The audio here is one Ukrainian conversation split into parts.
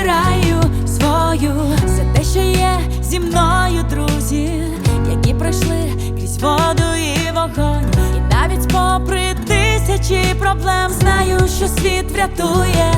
обираю свою, за те, що є зі мною друзі, які пройшли крізь воду і вогонь, і навіть попри тисячі проблем знаю, що світ врятує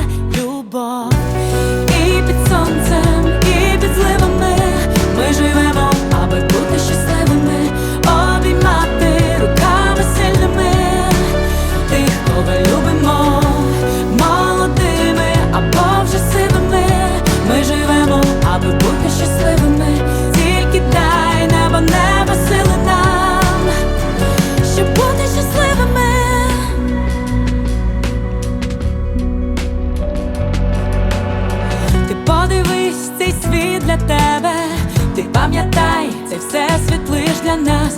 все світ лиш для нас,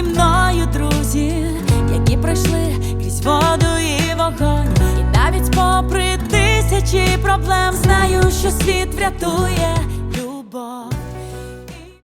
зі мною друзі, які пройшли крізь воду і вогонь, і навіть попри тисячі проблем знаю, що світ врятує